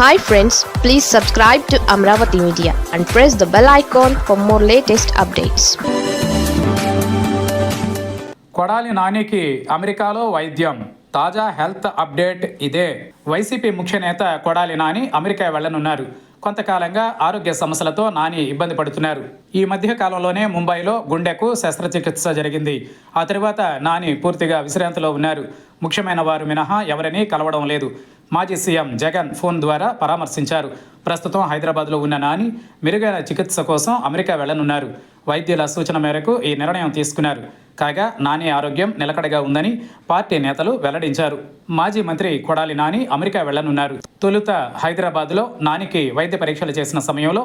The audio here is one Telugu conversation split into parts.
Hi friends please subscribe to Amaravati media and press the bell icon for more latest updates Kodali నానికి అమెరికాలో వైద్యం. తాజా హెల్త్ అప్డేట్ ఇదే. వైసీపీ ముఖ్య నేత కొడాలి నాని అమెరికా వెళ్ళనున్నారు కొంతకాలంగా ఆరోగ్య సమస్యలతో నాని ఇబ్బంది పడుతున్నారు. ఈ మధ్య కాలంలోనే ముంబైలో గుండెకు శస్త్రచికిత్స జరిగింది. ఆ తర్వాత నాని పూర్తిగా విశ్రాంతిలో ఉన్నారు. ముఖ్యమైన వారు మినహా ఎవరినీ కలవడం లేదు. మాజీ సీఎం జగన్ ఫోన్ ద్వారా పరామర్శించారు. ప్రస్తుతం హైదరాబాద్లో ఉన్న నాని మెరుగైన చికిత్స కోసం అమెరికా వెళ్ళనున్నారు వైద్యుల సూచన మేరకు ఈ నిర్ణయం తీసుకున్నారు. కాగా నాని ఆరోగ్యం నిలకడగా ఉందని పార్టీ నేతలు వెల్లడించారు. మాజీ మంత్రి కొడాలి నాని అమెరికా వెళ్ళనున్నారు తొలుత హైదరాబాద్లో నానికి వైద్య పరీక్షలు చేసిన సమయంలో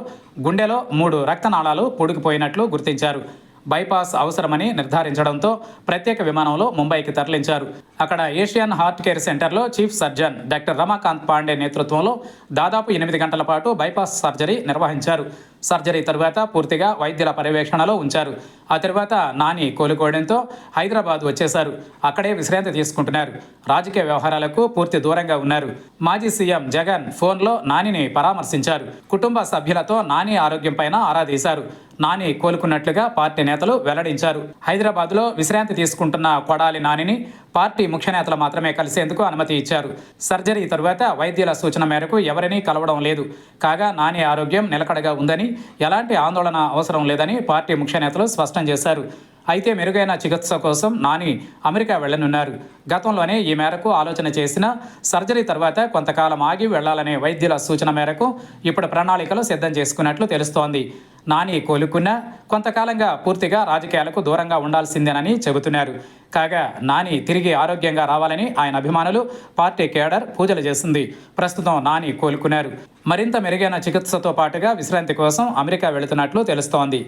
గుండెలో మూడు రక్తనాళాలు పొడిగిపోయినట్లు గుర్తించారు. బైపాస్ అవసరమని నిర్ధారించడంతో ప్రత్యేక విమానంలో ముంబైకి తరలించారు. అక్కడ ఏషియన్ హార్ట్ కేర్ సెంటర్లో chief surgeon doctor Ramakant Pandey నేతృత్వంలో దాదాపు ఎనిమిది గంటల పాటు బైపాస్ సర్జరీ నిర్వహించారు. సర్జరీ తరువాత పూర్తిగా వైద్యుల పర్యవేక్షణలో ఉంచారు. ఆ తర్వాత నాని కోలుకోవడంతో హైదరాబాద్ వచ్చేశారు. అక్కడే విశ్రాంతి తీసుకుంటున్నారు. రాజకీయ వ్యవహారాలకు పూర్తి దూరంగా ఉన్నారు. మాజీ సీఎం జగన్ ఫోన్లో నానిని పరామర్శించారు. కుటుంబ సభ్యులతో నాని ఆరోగ్యంపైన ఆరా తీశారు. నాని కోలుకున్నట్లుగా పార్టీ నేతలు వెల్లడించారు. హైదరాబాద్లో విశ్రాంతి తీసుకుంటున్న కొడాలి నానిని పార్టీ ముఖ్య నేతలు మాత్రమే కలిసేందుకు అనుమతి ఇచ్చారు. సర్జరీ తరువాత వైద్యుల సూచన మేరకు ఎవరినీ కలవడం లేదు. కాగా నాని ఆరోగ్యం నిలకడగా ఉందని ఎలాంటి ఆందోళన అవసరం లేదని పార్టీ ముఖ్య నేతలు స్పష్టం చేశారు. అయితే మెరుగైన చికిత్స కోసం నాని అమెరికా వెళ్ళనున్నారు గతంలోనే ఈ మేరకు ఆలోచన చేసిన సర్జరీ తర్వాత కొంతకాలం ఆగి వెళ్ళాలనే వైద్యుల సూచన మేరకు ఇప్పుడు ప్రణాళికలు సిద్ధం చేసుకున్నట్లు తెలుస్తోంది. నాని కోలుకున్నా కొంతకాలంగా పూర్తిగా రాజకీయాలకు దూరంగా ఉండాల్సిందేనని చెబుతున్నారు. కాగా నాని తిరిగి ఆరోగ్యంగా రావాలని ఆయన అభిమానులు పార్టీ కేడర్ పూజలు చేసింది. ప్రస్తుతం నాని కోలుకున్నారు. మరింత మెరుగైన చికిత్సతో పాటుగా విశ్రాంతి కోసం అమెరికా వెళుతున్నట్లు తెలుస్తోంది.